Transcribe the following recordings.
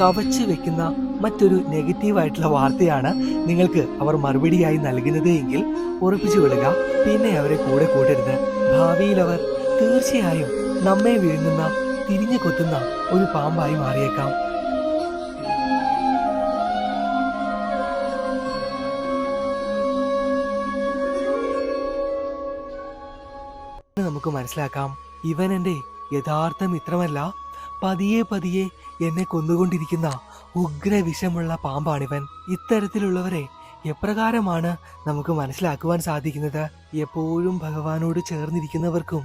കവച്ചു വെക്കുന്ന മറ്റൊരു നെഗറ്റീവായിട്ടുള്ള വാർത്തയാണ് നിങ്ങൾക്ക് അവർ മറുപടിയായി നൽകുന്നത് എങ്കിൽ ഉറപ്പിച്ചു വിടുക പിന്നെ അവരെ കൂടെ കൂട്ടരുത്. ഭാവിയിൽ അവർ തീർച്ചയായും നമ്മെ വിഴുങ്ങുന്ന തിരിഞ്ഞു കൊത്തുന്ന ഒരു പാമ്പായി മാറിയേക്കാം. നമുക്ക് മനസ്സിലാക്കാം. ഇവൻ എന്റെ യഥാർത്ഥ മിത്രമല്ല. പതിയെ പതിയെ എന്നെ കൊന്നുകൊണ്ടിരിക്കുന്ന ഉഗ്ര വിഷമുള്ള പാമ്പാണിവൻ. ഇത്തരത്തിലുള്ളവരെ എപ്രകാരമാണ് നമുക്ക് മനസ്സിലാക്കുവാൻ സാധിക്കുന്നത്? എപ്പോഴും ഭഗവാനോട് ചേർന്നിരിക്കുന്നവർക്കും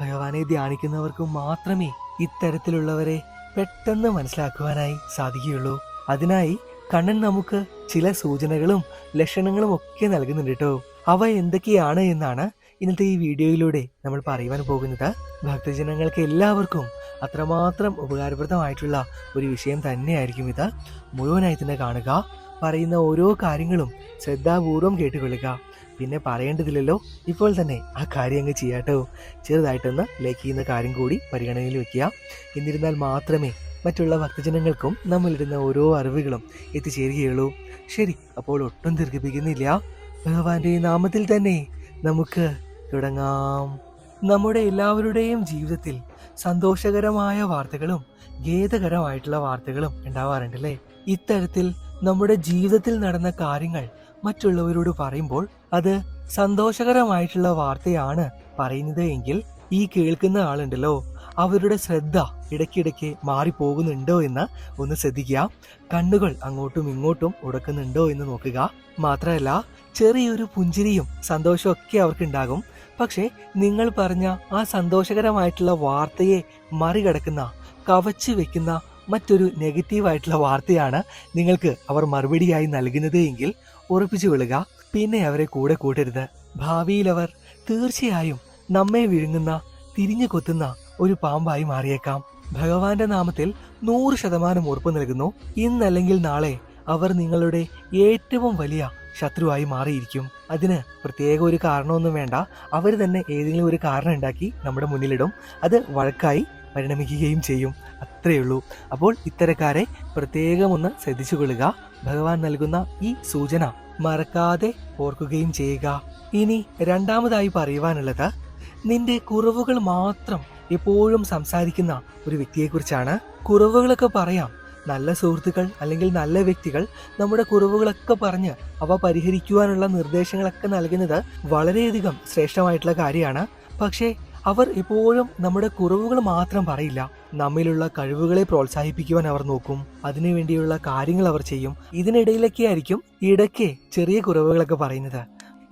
ഭഗവാനെ ധ്യാനിക്കുന്നവർക്കും മാത്രമേ ഇത്തരത്തിലുള്ളവരെ പെട്ടെന്ന് മനസ്സിലാക്കുവാനായി സാധിക്കുകയുള്ളൂ. അതിനായി കണ്ണൻ നമുക്ക് ചില സൂചനകളും ലക്ഷണങ്ങളും ഒക്കെ നൽകുന്നുണ്ട് കേട്ടോ. അവ എന്തൊക്കെയാണ് എന്നാണ് ഇന്നത്തെ ഈ വീഡിയോയിലൂടെ നമ്മൾ പറയുവാൻ പോകുന്നത് ഭക്തജനങ്ങൾക്ക് എല്ലാവർക്കും അത്രമാത്രം ഉപകാരപ്രദമായിട്ടുള്ള ഒരു വിഷയം തന്നെയായിരിക്കും ഇത്. മുഴുവനായി തന്നെ കാണുക പറയുന്ന ഓരോ കാര്യങ്ങളും ശ്രദ്ധാപൂർവം കേട്ടുകൊള്ളുക. പിന്നെ പറയേണ്ടതില്ലല്ലോ ഇപ്പോൾ തന്നെ ആ കാര്യം അങ്ങ് ചെയ്യാട്ടോ ചെറുതായിട്ടൊന്ന് ലൈക്ക് ചെയ്യുന്ന കാര്യം കൂടി പരിഗണനയിൽ വെക്കുക. എന്നിരുന്നാൽ മാത്രമേ മറ്റുള്ള ഭക്തജനങ്ങൾക്കും നമ്മളിടുന്ന ഓരോ അറിവുകളും എത്തിച്ചേരുകയുള്ളൂ. ശരി അപ്പോൾ ഒട്ടും ദീർഘിപ്പിക്കുന്നില്ല. ഭഗവാന്റെ നാമത്തിൽ തന്നെ നമുക്ക് തുടങ്ങാം നമ്മുടെ എല്ലാവരുടെയും ജീവിതത്തിൽ സന്തോഷകരമായ വാർത്തകളും ഖേദകരമായിട്ടുള്ള വാർത്തകളും ഉണ്ടാവാറുണ്ടല്ലേ? ഇത്തരത്തിൽ നമ്മുടെ ജീവിതത്തിൽ നടന്ന കാര്യങ്ങൾ മറ്റുള്ളവരോട് പറയുമ്പോൾ അത് സന്തോഷകരമായിട്ടുള്ള വാർത്തയാണ് പറയുന്നത് എങ്കിൽ ഈ കേൾക്കുന്ന ആളുണ്ടല്ലോ. അവരുടെ ശ്രദ്ധ ഇടയ്ക്കിടയ്ക്ക് മാറിപ്പോകുന്നുണ്ടോ എന്ന് ഒന്ന് ശ്രദ്ധിക്കുക. കണ്ണുകൾ അങ്ങോട്ടും ഇങ്ങോട്ടും ഉടക്കുന്നുണ്ടോ എന്ന് നോക്കുക. മാത്രമല്ല ചെറിയൊരു പുഞ്ചിരിയും സന്തോഷവും ഒക്കെ അവർക്കുണ്ടാകും. പക്ഷേ നിങ്ങൾ പറഞ്ഞ ആ സന്തോഷകരമായിട്ടുള്ള വാർത്തയെ മറികടക്കുന്ന കവച്ചു വെക്കുന്ന മറ്റൊരു നെഗറ്റീവായിട്ടുള്ള വാർത്തയാണ് നിങ്ങൾക്ക് അവർ മറുപടിയായി നൽകുന്നത് എങ്കിൽ ഉറപ്പിച്ചു വിളുക പിന്നെ അവരെ കൂടെ കൂട്ടരുത്. ഭാവിയിൽ അവർ തീർച്ചയായും നമ്മെ വിഴുങ്ങുന്ന തിരിഞ്ഞു കൊത്തുന്ന ഒരു പാമ്പായി മാറിയേക്കാം. ഭഗവാന്റെ നാമത്തിൽ നൂറ് ശതമാനം ഉറപ്പ് നൽകുന്നു. ഇന്നല്ലെങ്കിൽ നാളെ അവർ നിങ്ങളുടെ ഏറ്റവും വലിയ ശത്രുവായി മാറിയിരിക്കും. അതിന് പ്രത്യേക ഒരു കാരണമൊന്നും വേണ്ട. അവർ തന്നെ ഏതെങ്കിലും ഒരു കാരണം ഉണ്ടാക്കി നമ്മുടെ മുന്നിലിടും. അത് വഴക്കായി പരിണമിക്കുകയും ചെയ്യും. അത്രയേ ഉള്ളൂ. അപ്പോൾ ഇത്തരക്കാരെ പ്രത്യേകം ഒന്ന് ശ്രദ്ധിച്ചു കൊള്ളുക. ഭഗവാൻ നൽകുന്ന ഈ സൂചന മറക്കാതെ ഓർക്കുകയും ചെയ്യുക. ഇനി രണ്ടാമതായി പറയുവാനുള്ളത് നിന്റെ കുറവുകൾ മാത്രം എപ്പോഴും സംസാരിക്കുന്ന ഒരു വ്യക്തിയെക്കുറിച്ചാണ് കുറവുകളൊക്കെ പറയാം. നല്ല സുഹൃത്തുക്കൾ അല്ലെങ്കിൽ നല്ല വ്യക്തികൾ നമ്മുടെ കുറവുകളൊക്കെ പറഞ്ഞ് അവ പരിഹരിക്കുവാനുള്ള നിർദ്ദേശങ്ങളൊക്കെ നൽകുന്നത് വളരെയധികം ശ്രേഷ്ഠമായിട്ടുള്ള കാര്യമാണ്. പക്ഷേ അവർ എപ്പോഴും നമ്മുടെ കുറവുകൾ മാത്രം പറയില്ല. നമ്മിലുള്ള കഴിവുകളെ പ്രോത്സാഹിപ്പിക്കുവാൻ അവർ നോക്കും. അതിനുവേണ്ടിയുള്ള കാര്യങ്ങൾ അവർ ചെയ്യും. ഇതിനിടയിലൊക്കെ ആയിരിക്കും ഇടയ്ക്ക് ചെറിയ കുറവുകളൊക്കെ പറയുന്നത്.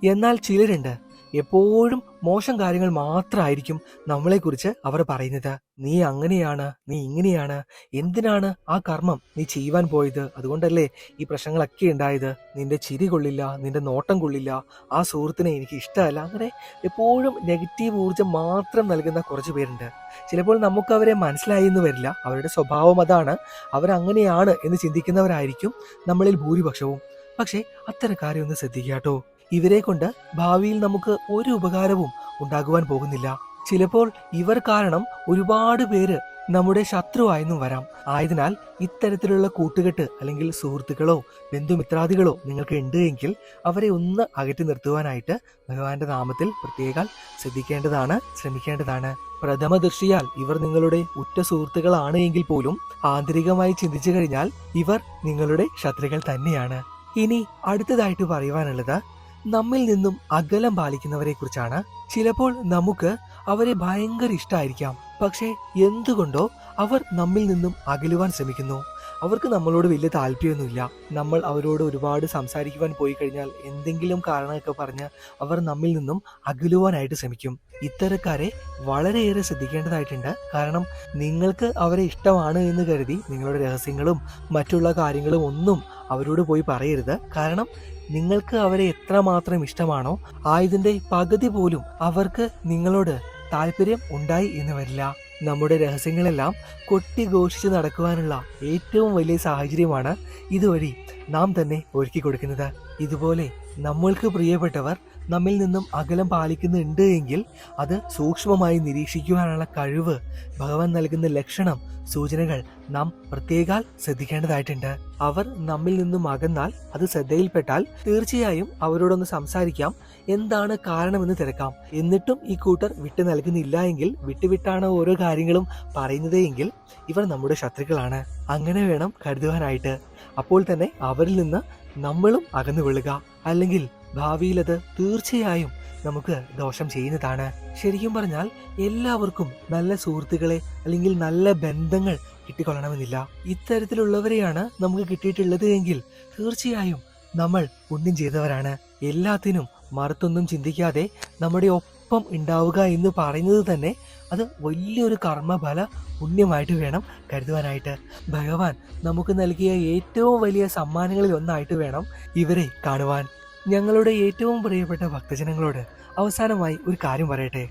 എന്നാൽ ചിലരുണ്ട് എപ്പോഴും മോശം കാര്യങ്ങൾ മാത്രമായിരിക്കും നമ്മളെക്കുറിച്ച് അവർ പറയുന്നത്. നീ അങ്ങനെയാണ് നീ ഇങ്ങനെയാണ് എന്തിനാണ് ആ കർമ്മം നീ ചെയ്യുവാൻ പോയത്? അതുകൊണ്ടല്ലേ ഈ പ്രശ്നങ്ങളൊക്കെ ഉണ്ടായത്. നിന്റെ ചിരി കൊള്ളില്ല നിന്റെ നോട്ടം കൊള്ളില്ല ആ സുഹൃത്തിനെ എനിക്ക് ഇഷ്ടമല്ല. അങ്ങനെ എപ്പോഴും നെഗറ്റീവ് ഊർജം മാത്രം നൽകുന്ന കുറച്ച് പേരുണ്ട്. ചിലപ്പോൾ നമുക്ക് അവരെ മനസ്സിലായി എന്ന് വരില്ല. അവരുടെ സ്വഭാവം അതാണ്. അവരങ്ങനെയാണ് എന്ന് ചിന്തിക്കുന്നവരായിരിക്കും നമ്മളിൽ ഭൂരിപക്ഷവും. പക്ഷേ അത്തരക്കാരെ ഒന്ന് ശ്രദ്ധിക്കുക കേട്ടോ. ഇവരെ കൊണ്ട് ഭാവിയിൽ നമുക്ക് ഒരു ഉപകാരവും ഉണ്ടാകുവാൻ പോകുന്നില്ല. ചിലപ്പോൾ ഇവർ കാരണം ഒരുപാട് പേര് നമ്മുടെ ശത്രുവായെന്നും വരാം. ആയതിനാൽ ഇത്തരത്തിലുള്ള കൂട്ടുകെട്ട് അല്ലെങ്കിൽ സുഹൃത്തുക്കളോ ബന്ധുമിത്രാദികളോ നിങ്ങൾക്ക് ഉണ്ട് എങ്കിൽ അവരെ ഒന്ന് അകറ്റി നിർത്തുവാനായിട്ട് ഭഗവാന്റെ നാമത്തിൽ പ്രത്യേകം ശ്രദ്ധിക്കേണ്ടതാണ് ശ്രമിക്കേണ്ടതാണ്. പ്രഥമ ദൃഷ്ടിയാൽ ഇവർ നിങ്ങളുടെ ഉറ്റ സുഹൃത്തുക്കളാണ് എങ്കിൽ പോലും ആന്തരികമായി ചിന്തിച്ചു കഴിഞ്ഞാൽ ഇവർ നിങ്ങളുടെ ശത്രുക്കൾ തന്നെയാണ്. ഇനി അടുത്തതായിട്ട് പറയുവാനുള്ളത് നമ്മിൽ നിന്നും അകലം പാലിക്കുന്നവരെ കുറിച്ചാണ്. ചിലപ്പോൾ നമുക്ക് അവരെ ഭയങ്കര ഇഷ്ടമായിരിക്കാം പക്ഷേ എന്തുകൊണ്ടോ അവർ നമ്മിൽ നിന്നും അകലുവാൻ ശ്രമിക്കുന്നു. അവർക്ക് നമ്മളോട് വലിയ താല്പര്യമൊന്നുമില്ല. നമ്മൾ അവരോട് ഒരുപാട് സംസാരിക്കുവാൻ പോയി കഴിഞ്ഞാൽ എന്തെങ്കിലും കാരണമൊക്കെ പറഞ്ഞ് അവർ നമ്മിൽ നിന്നും അകലുവാനായിട്ട് ശ്രമിക്കും. ഇത്തരക്കാരെ വളരെയേറെ ശ്രദ്ധിക്കേണ്ടതായിട്ടുണ്ട്. കാരണം നിങ്ങൾക്ക് അവരെ ഇഷ്ടമാണ് എന്ന് കരുതി നിങ്ങളുടെ രഹസ്യങ്ങളും മറ്റുള്ള കാര്യങ്ങളും ഒന്നും അവരോട് പോയി പറയരുത്. കാരണം നിങ്ങൾക്ക് അവരെ എത്രമാത്രം ഇഷ്ടമാണോ ആയതിന്റെ പകുതി പോലും അവർക്ക് നിങ്ങളോട് താല്പര്യം ഉണ്ടായി എന്ന് വരില്ല. നമ്മുടെ രഹസ്യങ്ങളെല്ലാം കൊട്ടിഘോഷിച്ച് നടക്കുവാനുള്ള ഏറ്റവും വലിയ സാഹചര്യമാണ് ഇതുവഴി നാം തന്നെ ഒരുക്കി കൊടുക്കുന്നത് ഇതുപോലെ നമ്മൾക്ക് പ്രിയപ്പെട്ടവർ നമ്മിൽ നിന്നും അകലം പാലിക്കുന്നുണ്ട് എങ്കിൽ അത് സൂക്ഷ്മമായി നിരീക്ഷിക്കുവാനുള്ള കഴിവ് ഭഗവാൻ നൽകുന്ന ലക്ഷണം സൂചനകൾ നാം പ്രത്യേകാൽ ശ്രദ്ധിക്കേണ്ടതായിട്ടുണ്ട്. അവർ നമ്മിൽ നിന്നും അകന്നാൽ അത് ശ്രദ്ധയിൽപ്പെട്ടാൽ തീർച്ചയായും അവരോടൊന്ന് സംസാരിക്കാം എന്താണ് കാരണമെന്ന് തിരക്കാം. എന്നിട്ടും ഈ കൂട്ടർ വിട്ടു നൽകുന്നില്ല എങ്കിൽ വിട്ടുവിട്ടാണ് ഓരോ കാര്യങ്ങളും പറയുന്നത് എങ്കിൽ ഇവർ നമ്മുടെ ശത്രുക്കളാണ്. അങ്ങനെ വേണം കരുതുവാനായിട്ട്. അപ്പോൾ തന്നെ അവരിൽ നിന്ന് നമ്മളും അകന്നു കൊള്ളുക അല്ലെങ്കിൽ ഭാവിയിൽ അത് തീർച്ചയായും നമുക്ക് ദോഷം ചെയ്യുന്നതാണ്. ശരിക്കും പറഞ്ഞാൽ എല്ലാവർക്കും നല്ല സുഹൃത്തുക്കളെ അല്ലെങ്കിൽ നല്ല ബന്ധങ്ങൾ കിട്ടിക്കൊള്ളണമെന്നില്ല. ഇത്തരത്തിലുള്ളവരെയാണ് നമുക്ക് കിട്ടിയിട്ടുള്ളത് എങ്കിൽ തീർച്ചയായും നമ്മൾ ഒന്നും ചെയ്തവരാണ്. എല്ലാത്തിനും മറുത്തൊന്നും ചിന്തിക്കാതെ നമ്മുടെ ഒപ്പം ഉണ്ടാവുക എന്ന് പറയുന്നത് തന്നെ അത് വലിയൊരു കർമ്മഫല പുണ്യമായിട്ട് വേണം കരുതുവാനായിട്ട്. ഭഗവാൻ നമുക്ക് നൽകിയ ഏറ്റവും വലിയ സമ്മാനങ്ങളിൽ ഒന്നായിട്ട് വേണം ഇവരെ കാണുവാൻ. ഞങ്ങളുടെ ഏറ്റവും പ്രിയപ്പെട്ട ഭക്തജനങ്ങളോട് അവസാനമായി ഒരു കാര്യം പറയട്ടെ.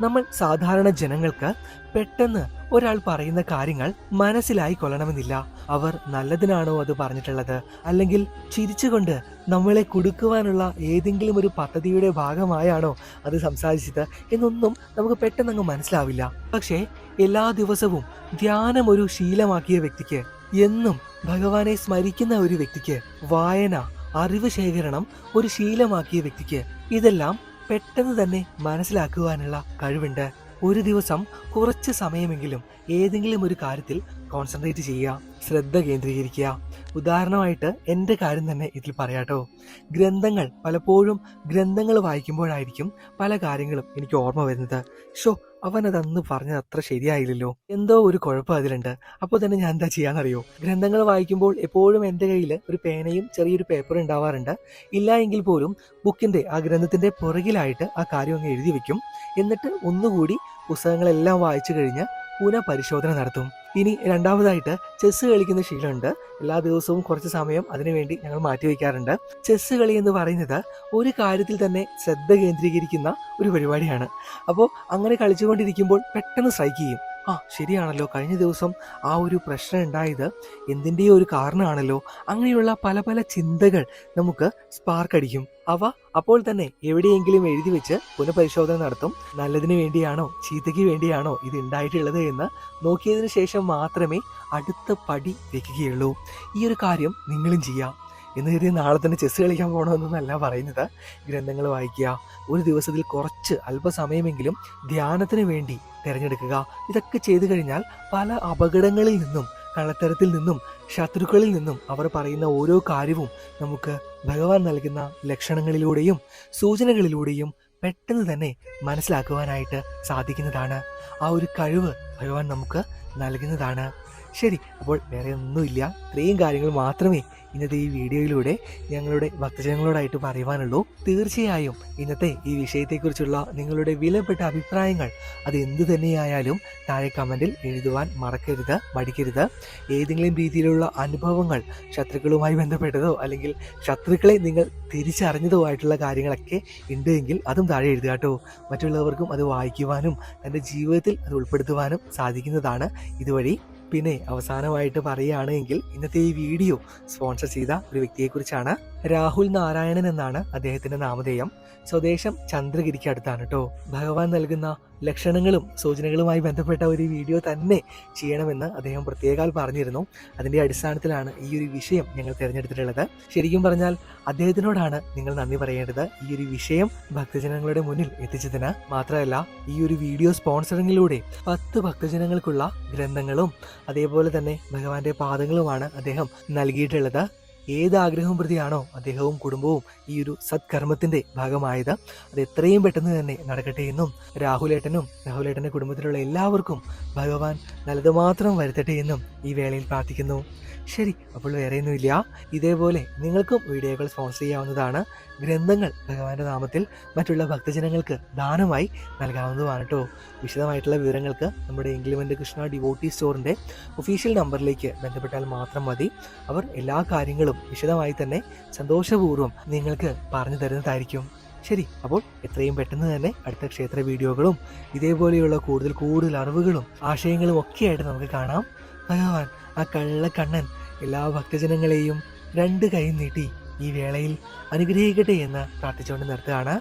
നമ്മൾ സാധാരണ ജനങ്ങൾക്ക് പെട്ടെന്ന് ഒരാൾ പറയുന്ന കാര്യങ്ങൾ മനസ്സിലായി കൊള്ളണമെന്നില്ല. അവർ നല്ലതിനാണോ അത് പറഞ്ഞിട്ടുള്ളത്? അല്ലെങ്കിൽ ചിരിച്ചുകൊണ്ട് നമ്മളെ കുടുക്കുവാനുള്ള ഏതെങ്കിലും ഒരു പദ്ധതിയുടെ ഭാഗമായാണോ അത് സംസാരിച്ചത് എന്നൊന്നും നമുക്ക് പെട്ടെന്നങ്ങ് മനസ്സിലാവില്ല. പക്ഷേ എല്ലാ ദിവസവും ധ്യാനം ഒരു ശീലമാക്കിയ വ്യക്തിക്ക് എന്നും ഭഗവാനെ സ്മരിക്കുന്ന ഒരു വ്യക്തിക്ക് വായന അറിവ് ശേഖരണം ഒരു ശീലമാക്കിയ വ്യക്തിക്ക് ഇതെല്ലാം പെട്ടെന്ന് തന്നെ മനസ്സിലാക്കുവാനുള്ള കഴിവുണ്ട്. ഒരു ദിവസം കുറച്ച് സമയമെങ്കിലും ഏതെങ്കിലും ഒരു കാര്യത്തിൽ കോൺസെൻട്രേറ്റ് ചെയ്യുക ശ്രദ്ധ കേന്ദ്രീകരിക്കുക. ഉദാഹരണമായിട്ട് എന്റെ കാര്യം തന്നെ ഇതിൽ പറയാട്ടോ ഗ്രന്ഥങ്ങൾ പലപ്പോഴും ഗ്രന്ഥങ്ങൾ വായിക്കുമ്പോഴായിരിക്കും പല കാര്യങ്ങളും എനിക്ക് ഓർമ്മ വരുന്നത്. ഷോ അവൻ അതന്ന് പറഞ്ഞത് അത്ര ശരിയായില്ലല്ലോ. എന്തോ ഒരു കുഴപ്പം അതിലുണ്ട്. അപ്പോൾ തന്നെ ഞാൻ എന്താ ചെയ്യാന്നറിയോ? ഗ്രന്ഥങ്ങൾ വായിക്കുമ്പോൾ എപ്പോഴും എന്റെ കയ്യിൽ ഒരു പേനയും ചെറിയൊരു പേപ്പറും ഉണ്ടാവാറുണ്ട്. ഇല്ല എങ്കിൽ പോലും ബുക്കിന്റെ ആ ഗ്രന്ഥത്തിന്റെ പുറകിലായിട്ട് ആ കാര്യം അങ്ങ് എഴുതി വെക്കും. എന്നിട്ട് ഒന്നുകൂടി പുസ്തകങ്ങളെല്ലാം വായിച്ചു കഴിഞ്ഞ് പുനഃപരിശോധന നടത്തും. ഇനി രണ്ടാമതായിട്ട് ചെസ്സ് കളിക്കുന്ന ശീലമുണ്ട്. എല്ലാ ദിവസവും കുറച്ച് സമയം അതിനുവേണ്ടി ഞങ്ങൾ മാറ്റിവെക്കാറുണ്ട് ചെസ്സ് കളി എന്ന് പറയുന്നത് ഒരു കാര്യത്തിൽ തന്നെ ശ്രദ്ധ കേന്ദ്രീകരിക്കുന്ന ഒരു പരിപാടിയാണ്. അപ്പോൾ അങ്ങനെ കളിച്ചുകൊണ്ടിരിക്കുമ്പോൾ പെട്ടെന്ന് സ്ട്രൈക്ക് ചെയ്യും. ആ ശരിയാണല്ലോ. കഴിഞ്ഞ ദിവസം ആ ഒരു പ്രശ്നം ഉണ്ടായത് എന്തിന്റെയോ ഒരു കാരണമാണല്ലോ അങ്ങനെയുള്ള പല പല ചിന്തകൾ നമുക്ക് സ്പാർക്ക് അടിക്കും. അവ അപ്പോൾ തന്നെ എവിടെയെങ്കിലും എഴുതി വെച്ച് പുനഃപരിശോധന നടത്തും. നല്ലതിന് വേണ്ടിയാണോ ചീത്തയ്ക്ക് വേണ്ടിയാണോ ഇത് ഉണ്ടായിട്ടുള്ളത് എന്ന് നോക്കിയതിന് ശേഷം മാത്രമേ അടുത്ത പടി വെക്കുകയുള്ളൂ. ഈ ഒരു കാര്യം നിങ്ങളും ചെയ്യാം. എന്ന് കരുതി നാളെ തന്നെ ചെസ്സ് കളിക്കാൻ പോകണമെന്നല്ല പറയുന്നത്. ഗ്രന്ഥങ്ങൾ വായിക്കുക ഒരു ദിവസത്തിൽ കുറച്ച് അല്പസമയമെങ്കിലും ധ്യാനത്തിന് വേണ്ടി തിരഞ്ഞെടുക്കുക. ഇതൊക്കെ ചെയ്തു കഴിഞ്ഞാൽ പല അപകടങ്ങളിൽ നിന്നും കള്ളത്തരത്തിൽ നിന്നും ശത്രുക്കളിൽ നിന്നും അവർ പറയുന്ന ഓരോ കാര്യവും നമുക്ക് ഭഗവാൻ നൽകുന്ന ലക്ഷണങ്ങളിലൂടെയും സൂചനകളിലൂടെയും പെട്ടെന്ന് തന്നെ മനസ്സിലാക്കുവാനായിട്ട് സാധിക്കുന്നതാണ്. ആ ഒരു കഴിവ് ഭഗവാൻ നമുക്ക് നൽകുന്നതാണ്. ശരി അപ്പോൾ വേറെ ഒന്നുമില്ല. ഇത്രയും കാര്യങ്ങൾ മാത്രമേ ഇന്നത്തെ ഈ വീഡിയോയിലൂടെ ഞങ്ങളുടെ ഭക്തജനങ്ങളോടായിട്ട് പറയുവാനുള്ളൂ. തീർച്ചയായും ഇന്നത്തെ ഈ വിഷയത്തെക്കുറിച്ചുള്ള നിങ്ങളുടെ വിലപ്പെട്ട അഭിപ്രായങ്ങൾ അത് എന്തു തന്നെയായാലും താഴെ കമന്റിൽ എഴുതുവാൻ മറക്കരുത് മടിക്കരുത്. ഏതെങ്കിലും രീതിയിലുള്ള അനുഭവങ്ങൾ ശത്രുക്കളുമായി ബന്ധപ്പെട്ടതോ അല്ലെങ്കിൽ ശത്രുക്കളെ നിങ്ങൾ തിരിച്ചറിഞ്ഞതോ ആയിട്ടുള്ള കാര്യങ്ങളൊക്കെ ഉണ്ടെങ്കിൽ അതും താഴെ എഴുതുക കേട്ടോ. മറ്റുള്ളവർക്കും അത് വായിക്കുവാനും തന്റെ ജീവിതത്തിൽ അത് ഉൾപ്പെടുത്തുവാനും സാധിക്കുന്നതാണ് ഇതുവഴി പിന്നെ അവസാനമായിട്ട് പറയുകയാണെങ്കിൽ ഇന്നത്തെ ഈ വീഡിയോ സ്പോൺസർ ചെയ്ത ഒരു വ്യക്തിയെക്കുറിച്ചാണ് രാഹുൽ നാരായണൻ എന്നാണ് അദ്ദേഹത്തിന്റെ നാമധേയം. സ്വദേശം ചന്ദ്രഗിരിക്ക് അടുത്താണ് കേട്ടോ ഭഗവാൻ നൽകുന്ന ലക്ഷണങ്ങളും സൂചനകളുമായി ബന്ധപ്പെട്ട ഒരു വീഡിയോ തന്നെ ചെയ്യണമെന്ന് അദ്ദേഹം പ്രത്യേകാൽ പറഞ്ഞിരുന്നു. അതിന്റെ അടിസ്ഥാനത്തിലാണ് ഈ ഒരു വിഷയം ഞങ്ങൾ തിരഞ്ഞെടുത്തിട്ടുള്ളത്. ശരിക്കും പറഞ്ഞാൽ അദ്ദേഹത്തിനോടാണ് നിങ്ങൾ നന്ദി പറയേണ്ടത്. ഈ ഒരു വിഷയം ഭക്തജനങ്ങളുടെ മുന്നിൽ എത്തിച്ചതിന് മാത്രമല്ല ഈ ഒരു വീഡിയോ സ്പോൺസറിങ്ങിലൂടെ പത്ത് ഭക്തജനങ്ങൾക്കുള്ള ഗ്രന്ഥങ്ങളും അതേപോലെ തന്നെ ഭഗവാന്റെ പാദങ്ങളുമാണ് അദ്ദേഹം നൽകിയിട്ടുള്ളത്. ഏത് ആഗ്രഹം പ്രതിയാണോ അദ്ദേഹവും കുടുംബവും ഈ ഒരു സത്കർമ്മത്തിന്റെ ഭാഗമായത്? അത് എത്രയും പെട്ടെന്ന് തന്നെ നടക്കട്ടെ എന്നും രാഹുലേട്ടനും രാഹുലേട്ടന്റെ കുടുംബത്തിലുള്ള എല്ലാവർക്കും ഭഗവാൻ നല്ലത് മാത്രം വരുത്തട്ടെ എന്നും ഈ വേളയിൽ പ്രാർത്ഥിക്കുന്നു. ശരി അപ്പോൾ വേറെയൊന്നുമില്ല. ഇതേപോലെ നിങ്ങൾക്കും വീഡിയോകൾ സ്പോൺസർ ചെയ്യാവുന്നതാണ്. ഗ്രന്ഥങ്ങൾ ഭഗവാന്റെ നാമത്തിൽ മറ്റുള്ള ഭക്തജനങ്ങൾക്ക് ദാനമായി നൽകാവുന്നതുമാണ് കേട്ടോ വിശദമായിട്ടുള്ള വിവരങ്ങൾക്ക് നമ്മുടെ ഇംഗ്ലിമെന്റ് കൃഷ്ണ ഡിവോട്ടി സ്റ്റോറിന്റെ ഒഫീഷ്യൽ നമ്പറിലേക്ക് ബന്ധപ്പെട്ടാൽ മാത്രം മതി. അവർ എല്ലാ കാര്യങ്ങളും വിശദമായി തന്നെ സന്തോഷപൂർവം നിങ്ങൾക്ക് പറഞ്ഞു തരുന്നതായിരിക്കും. ശരി അപ്പോൾ എത്രയും പെട്ടെന്ന് തന്നെ അടുത്ത ക്ഷേത്ര വീഡിയോകളും ഇതേപോലെയുള്ള കൂടുതൽ കൂടുതൽ അറിവുകളും ആശയങ്ങളും ഒക്കെയായിട്ട് നമുക്ക് കാണാം. ഭഗവാൻ ആ കള്ളക്കണ്ണൻ എല്ലാ ഭക്തജനങ്ങളെയും രണ്ട് കൈ നീട്ടി ഈ വേളയിൽ അനുഗ്രഹിക്കട്ടെ എന്ന് പ്രാർത്ഥിച്ചുകൊണ്ട് നിർത്തുകയാണ്.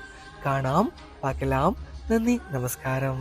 കാണാം പാക്കലാം നന്ദി നമസ്കാരം.